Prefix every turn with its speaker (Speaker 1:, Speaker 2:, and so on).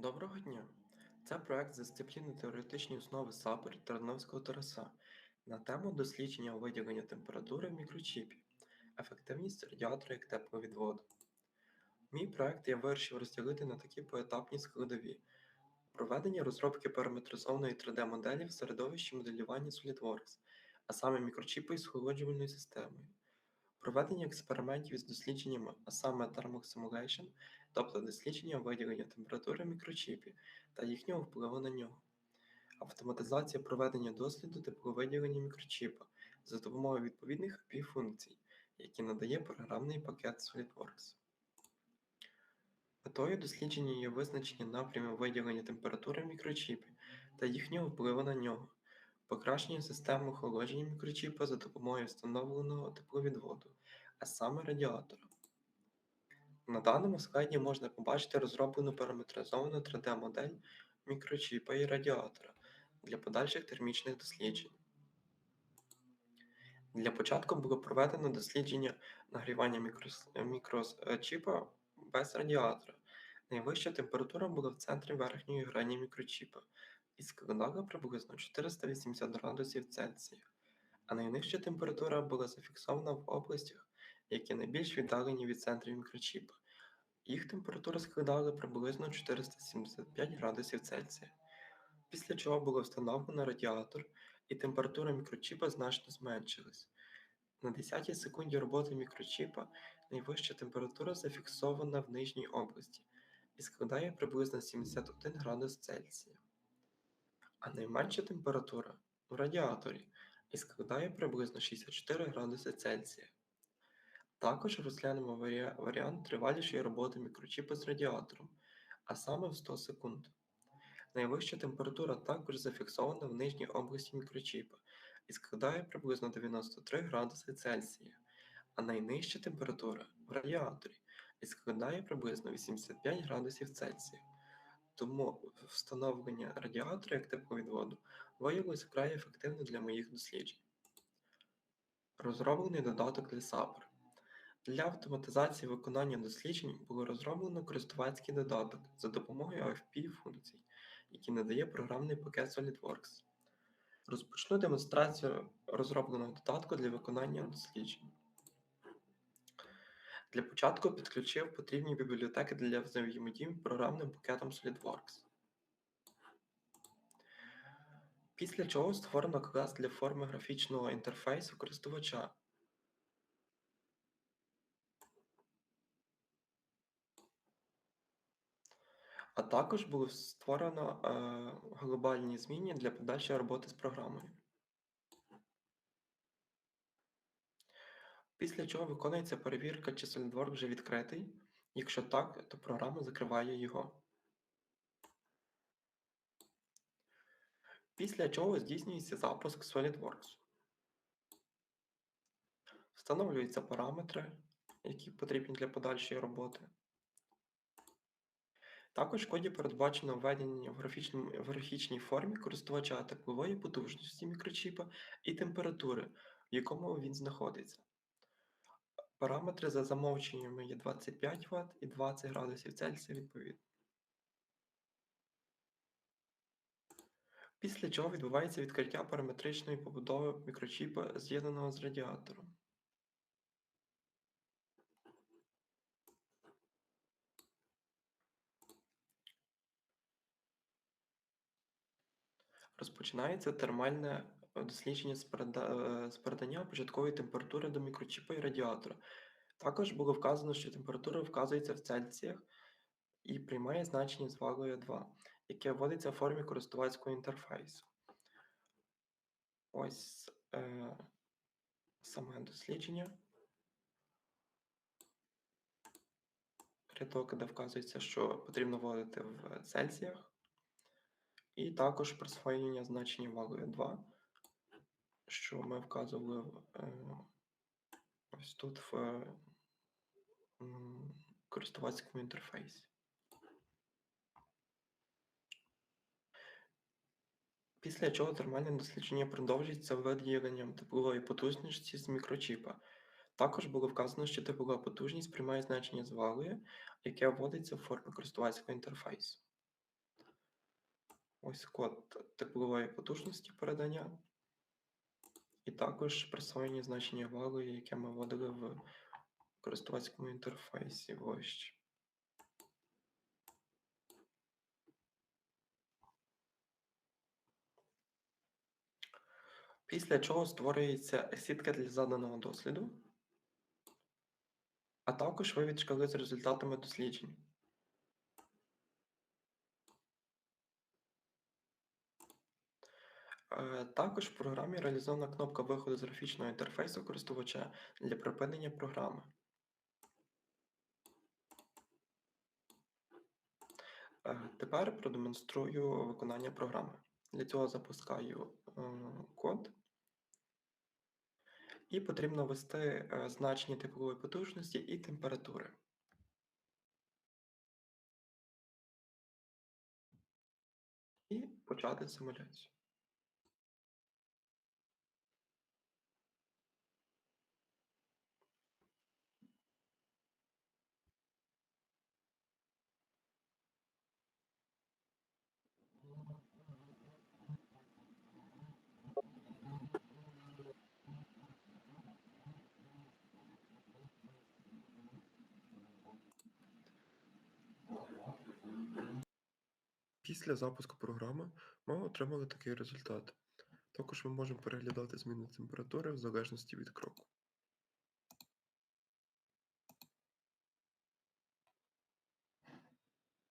Speaker 1: Доброго дня! Це проект з дисципліни теоретичні основи САПР Тарновського Тараса на тему дослідження виділення температури в мікрочіпі, ефективність радіатора як тепловідводу. Мій проект я вирішив розділити на такі поетапні складові: проведення розробки параметризованої 3D-моделі в середовищі моделювання SolidWorks, а саме мікрочіпи із охолоджувальною системою. Проведення експериментів із дослідженнями, а саме Thermal Simulation, тобто дослідження виділення температури в мікрочіпі та їхнього впливу на нього, автоматизація проведення досліду тепловиділення мікрочіпа за допомогою відповідних API функцій, які надає програмний пакет SolidWorks. Метою дослідження є визначення напрямів виділення температури в мікрочіпі та їхнього впливу на нього, покращення системи охолодження мікрочіпа за допомогою встановленого тепловідводу, а саме радіатора. На даному слайді можна побачити розроблену параметризовану 3D-модель мікрочіпа і радіатора для подальших термічних досліджень. Для початку було проведено дослідження нагрівання мікрочіпа без радіатора. Найвища температура була в центрі верхньої грані мікрочіпа і складала приблизно 480 градусів Цельсія, а найнижча температура була зафіксована в областях, які найбільш віддалені від центрів мікрочіпа. Їх температура складала приблизно 475 градусів Цельсія, після чого було встановлено радіатор, і температура мікрочіпа значно зменшилась. На 10 секунді роботи мікрочіпа найвища температура зафіксована в нижній області і складає приблизно 71 градус Цельсія а найменша температура в радіаторі і складає приблизно 64 градуси Цельсія. Також розглянемо варіант тривалішої роботи мікрочіпа з радіатором, а саме в 100 секунд. Найвища температура також зафіксована в нижній області мікрочіпа і складає приблизно 93 градуси Цельсія, а найнижча температура в радіаторі і складає приблизно 85 градусів Цельсія. Тому встановлення радіатора як тепловідводу виявилось вкрай ефективним для моїх досліджень. Розроблений додаток для SAPR. Для автоматизації виконання досліджень було розроблено користувацький додаток за допомогою AFP функцій, який надає програмний пакет SolidWorks. Розпочну демонстрацію розробленого додатку для виконання досліджень. Для початку підключив потрібні бібліотеки для взаємодії програмним пакетом SolidWorks. Після чого створено клас для форми графічного інтерфейсу користувача. А також було створено е, глобальні зміни для подальшої роботи з програмою. Після чого виконується перевірка, чи SolidWorks вже відкритий. Якщо так, то програма закриває його. Після чого здійснюється запуск SolidWorks. Встановлюються параметри, які потрібні для подальшої роботи. Також в коді передбачено введення в графічній формі користувача теплової потужності мікрочіпа і температури, в якому він знаходиться. Параметри за замовченнями є 25 Вт і 20 градусів Цельсія відповідно. Після чого відбувається відкриття параметричної побудови мікрочіпа, з'єднаного з радіатором. Розпочинається термальне дослідження з передання початкової температури до мікрочіпа і радіатора. Також було вказано, що температура вказується в Цельсіях і приймає значення з вагою 2, яке вводиться в формі користувацького інтерфейсу. Ось е, саме дослідження. Рядок, де вказується, що потрібно вводити в Цельсіях. І також присвоєння значення вагою 2 що ми вказували е, ось тут в користувацькому інтерфейсі. Після чого термальне дослідження продовжується виділенням теплової потужності з мікрочіпа. Також було вказано, що теплова потужність приймає значення з валою, яке вводиться в формі користувацького інтерфейсу. ось код теплової потужності передання, і також присвоєні значення ваги, яке ми вводили в користувацькому інтерфейсі вище. Після чого створюється сітка для заданого досліду, а також вивід шкали з результатами досліджень. Е, Також в програмі реалізована кнопка виходу з графічного інтерфейсу користувача для припинення програми. Е, Тепер продемонструю виконання програми. Для цього запускаю е, код. І потрібно ввести е, значення теплової потужності і температури. І почати симуляцію. Після запуску програми ми отримали такий результат. Також ми можемо переглядати зміни температури в залежності від кроку.